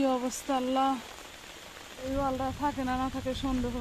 কি অবস্থা আল্লাহ? এই ওয়ালটা থাকে না না থাকে সন্দেহ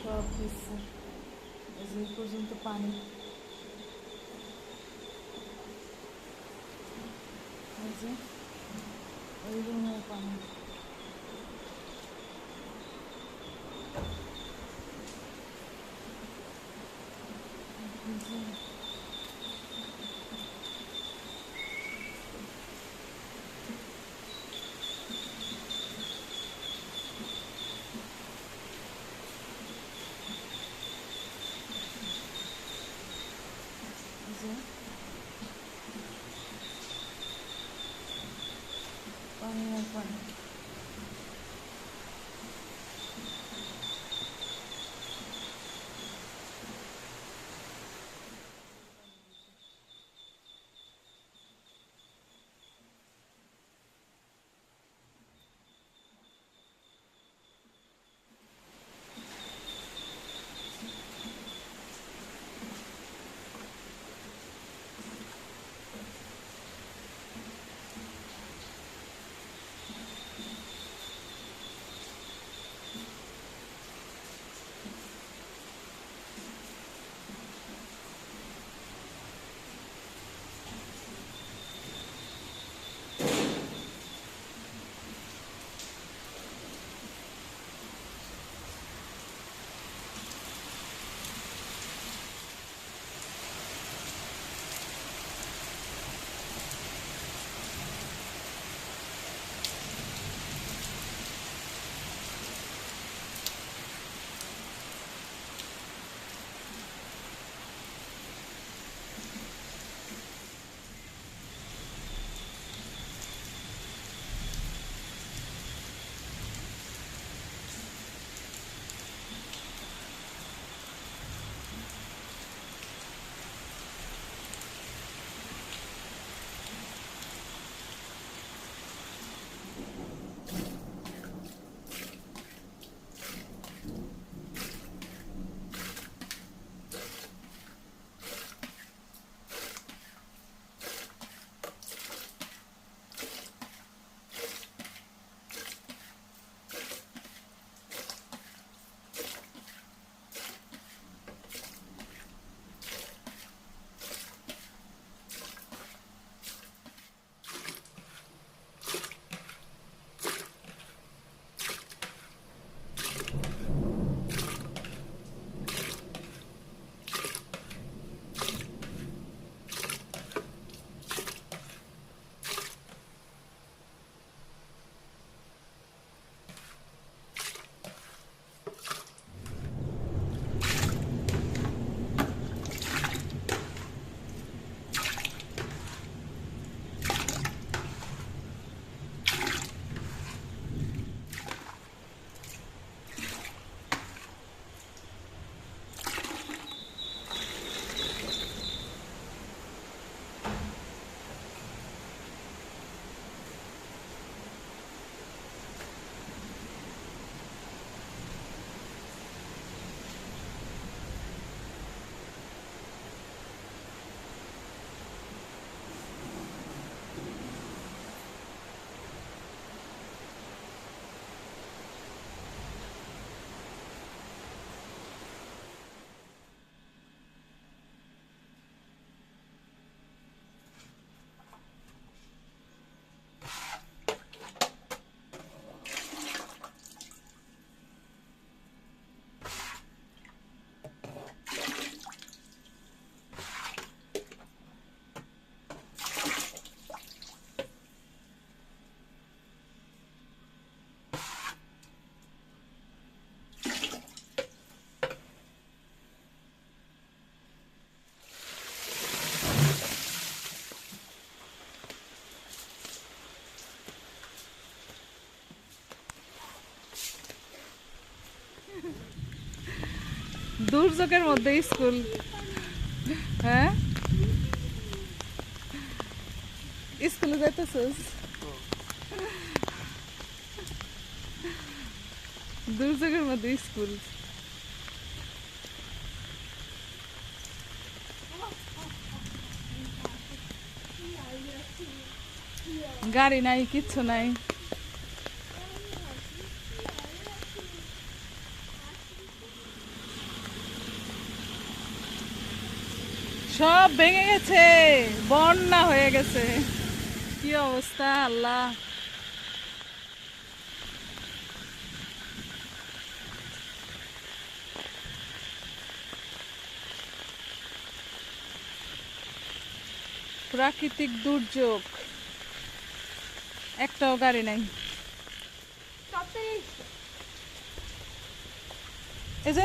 সব দিচ্ছে এই যে এই পর্যন্ত পানি এই যে এই রুমের পানি দুর্যোগের মধ্যে স্কুল। হ্যাঁ? স্কুলে যাইতেছিস? দুর্যোগের মধ্যে স্কুল। গাড়ি নাই কিচ্ছু নাই। সব ভেঙে গেছে বন্যা হয়ে গেছে। কি অবস্থা আল্লাহ। প্রাকৃতিক দুর্যোগ। একটাও গাড়ি নাই। এই যে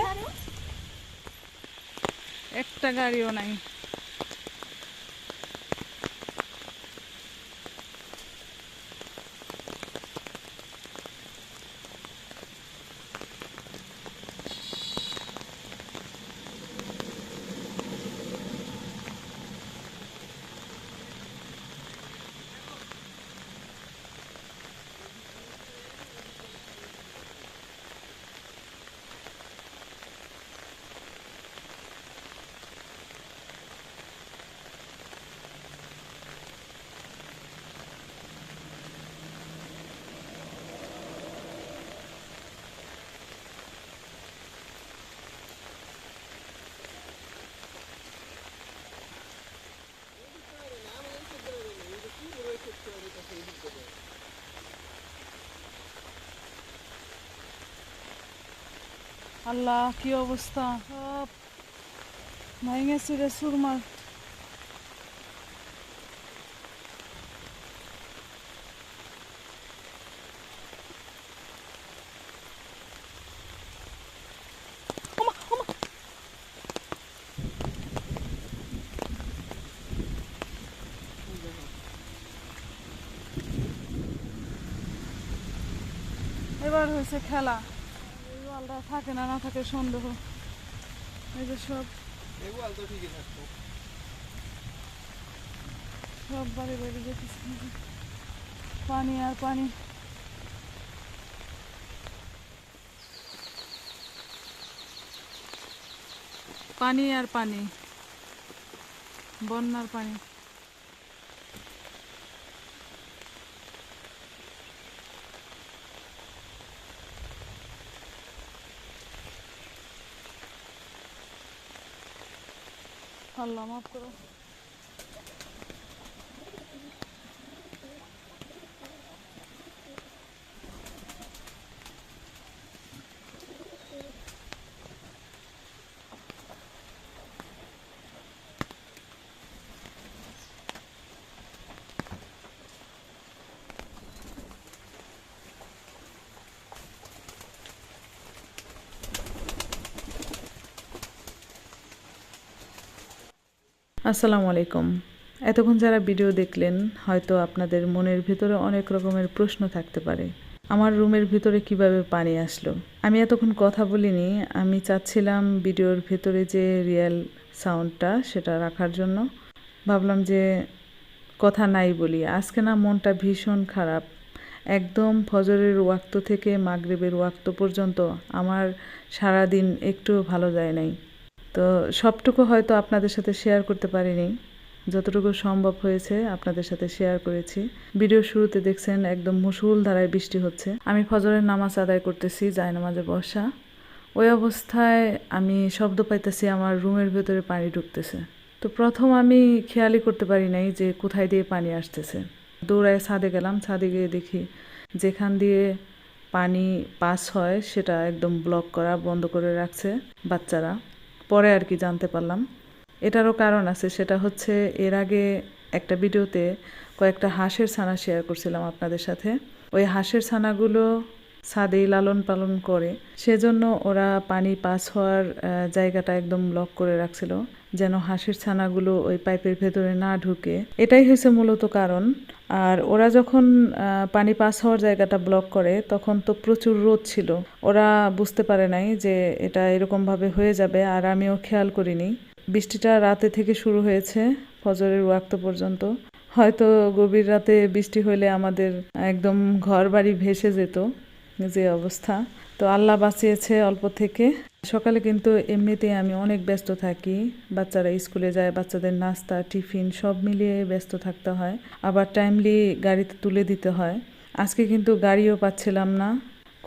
একটা গাড়িও নাই। আল্লাহ কি অবস্থা? সব ভেঙে ছিঁড়ে সুরমার এবার হয়েছে খেলা। এই ওয়ালটা থাকে না না থাকে সন্দেহ। এই যে সব। সব বাড়ি বাড়ি যেতেছে। পানি আর পানি। পানি আর পানি। বন্যার পানি। আল্লাহ মাফ করো আসসালামু আলাইকুম। এতক্ষণ যারা ভিডিও দেখলেন, হয়তো আপনাদের মনের ভিতরে অনেক রকমের প্রশ্ন থাকতে পারে। আমার রুমের ভিতরে কীভাবে পানি আসলো? আমি এতক্ষণ কথা বলিনি। আমি চাচ্ছিলাম ভিডিওর ভিতরে যে রিয়েল সাউন্ডটা সেটা রাখার জন্য। ভাবলাম যে কথা নাই বলি। আজকে না মনটা ভীষণ খারাপ। একদম ফজরের ওয়াক্ত থেকে মাগরেবের ওয়াক্ত পর্যন্ত আমার সারা দিন একটু ভালো যায় নাই। তো সবটুকু হয়তো আপনাদের সাথে শেয়ার করতে পারিনি। যতটুকু সম্ভব হয়েছে আপনাদের সাথে শেয়ার করেছি। ভিডিও শুরুতে দেখছেন একদম মুসুল ধারায় বৃষ্টি হচ্ছে। আমি ফজরের নামাজ আদায় করতেছি যায় নামাজে বসা। ওই অবস্থায় আমি শব্দ পাইতেছি, আমার রুমের ভেতরে পানি ঢুকতেছে। তো প্রথম আমি খেয়ালই করতে পারি নাই যে কোথায় দিয়ে পানি আসতেছে। দৌড়ায় ছাদে গেলাম, ছাদে গিয়ে দেখি যেখান দিয়ে পানি পাস হয় সেটা একদম ব্লক করা, বন্ধ করে রাখছে বাচ্চারা। পরে আর কি জানতে পারলাম। এটারও কারণ আছে, সেটা হচ্ছে এর আগে একটা ভিডিওতে কয়েকটা হাঁসের ছানা শেয়ার করছিলাম আপনাদের সাথে। ওই হাঁসের ছানাগুলো ছাদেই লালন পালন করে। সেজন্য ওরা পানি পাস হওয়ার জায়গাটা একদম ব্লক করে রাখছিল, যেন হাঁসের ছানাগুলো ওই পাইপের ভেতরে না ঢুকে। এটাই হয়েছে মূলত কারণ। আর ওরা যখন পানি পাস হওয়ার জায়গাটা ব্লক করে, তখন তো প্রচুর রোদ ছিল। ওরা বুঝতে পারে নাই যে এটা এরকমভাবে হয়ে যাবে, আর আমিও খেয়াল করিনি। বৃষ্টিটা রাতে থেকে শুরু হয়েছে, ফজরের ওয়াক্ত পর্যন্ত। হয়তো গভীর রাতে বৃষ্টি হলে আমাদের একদম ঘর বাড়ি ভেসে যেত। যে অবস্থা। তো আল্লাহ বাঁচিয়েছে অল্প থেকে। সকালে কিন্তু এমনিতেই আমি অনেক ব্যস্ত থাকি। বাচ্চারা স্কুলে যায়, বাচ্চাদের নাস্তা, টিফিন সব মিলিয়ে ব্যস্ত থাকতে হয়। আবার টাইমলি গাড়িতে তুলে দিতে হয়। আজকে কিন্তু গাড়িও পাচ্ছিলাম না।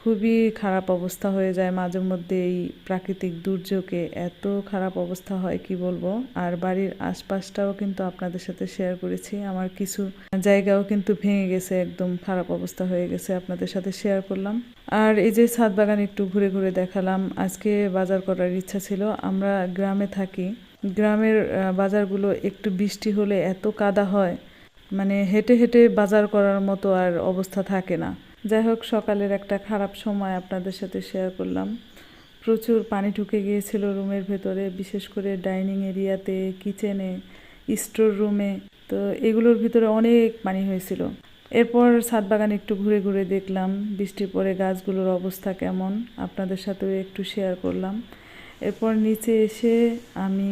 খুবই খারাপ অবস্থা হয়ে যায় মাঝে মধ্যে এই প্রাকৃতিক দুর্যোগে। এত খারাপ অবস্থা হয়, কি বলব? আর বাড়ির আশপাশটাও কিন্তু আপনাদের সাথে শেয়ার করেছি। আমার কিছু জায়গাও কিন্তু ভেঙে গেছে, একদম খারাপ অবস্থা হয়ে গেছে আপনাদের সাথে শেয়ার করলাম। আর এই যে ছাদ বাগান একটু ঘুরে ঘুরে দেখালাম, আজকে বাজার করার ইচ্ছা ছিল। আমরা গ্রামে থাকি। গ্রামের বাজারগুলো একটু বৃষ্টি হলে এত কাদা হয় মানে হেঁটে হেঁটে বাজার করার মতো আর অবস্থা থাকে না। যাই হোক, সকালের একটা খারাপ সময় আপনাদের সাথে শেয়ার করলাম। প্রচুর পানি ঢুকে গিয়েছিল রুমের ভেতরে, বিশেষ করে ডাইনিং এরিয়াতে, কিচেনে, স্টোর রুমে। তো এগুলোর ভিতরে অনেক পানি হয়েছিল। এরপর ছাদ বাগান একটু ঘুরে ঘুরে দেখলাম, বৃষ্টির পরে গাছগুলোর অবস্থা কেমন, আপনাদের সাথেও একটু শেয়ার করলাম। এরপর নিচে এসে আমি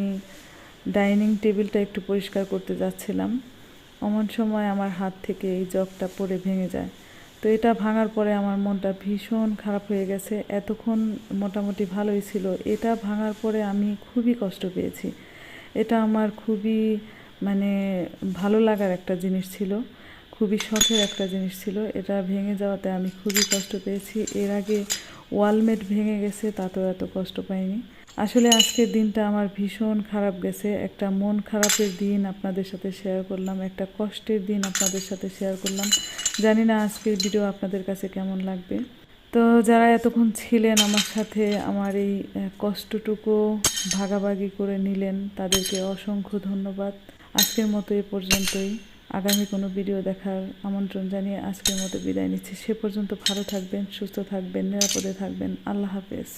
ডাইনিং টেবিলটা একটু পরিষ্কার করতে যাচ্ছিলাম। এমন সময় আমার হাত থেকে এই জগটা পড়ে ভেঙে যায়। তো এটা ভাঙার পরে আমার মনটা ভীষণ খারাপ হয়ে গেছে। এতক্ষণ মোটামুটি ভালোই ছিল। এটা ভাঙার পরে আমি খুবই কষ্ট পেয়েছি। এটা আমার খুবই মানে ভালো লাগার একটা জিনিস ছিল। খুবই শখের একটা জিনিস ছিল। এটা ভেঙে যাওয়াতে আমি খুবই কষ্ট পেয়েছি। এর আগে ওয়ালমেট ভেঙে গেছে, তাতেও এত কষ্ট পাইনি। আসলে আজকের দিনটা আমার ভীষণ খারাপ গেছে। একটা মন খারাপের দিন আপনাদের সাথে শেয়ার করলাম, একটা কষ্টের দিন আপনাদের সাথে শেয়ার করলাম। জানি না আজকের ভিডিও আপনাদের কাছে কেমন লাগবে। তো যারা এতক্ষণ ছিলেন আমার সাথে, আমার এই কষ্টটুকু ভাগাভাগি করে নিলেন, তাদেরকে অসংখ্য ধন্যবাদ। আজকের মতো এ পর্যন্তই। আগামী কোনো ভিডিও দেখার আমন্ত্রণ জানিয়ে আজকের মতো বিদায় নিচ্ছি। সে পর্যন্ত ভালো থাকবেন, সুস্থ থাকবেন, নিরাপদে থাকবেন। আল্লাহ হাফেজ।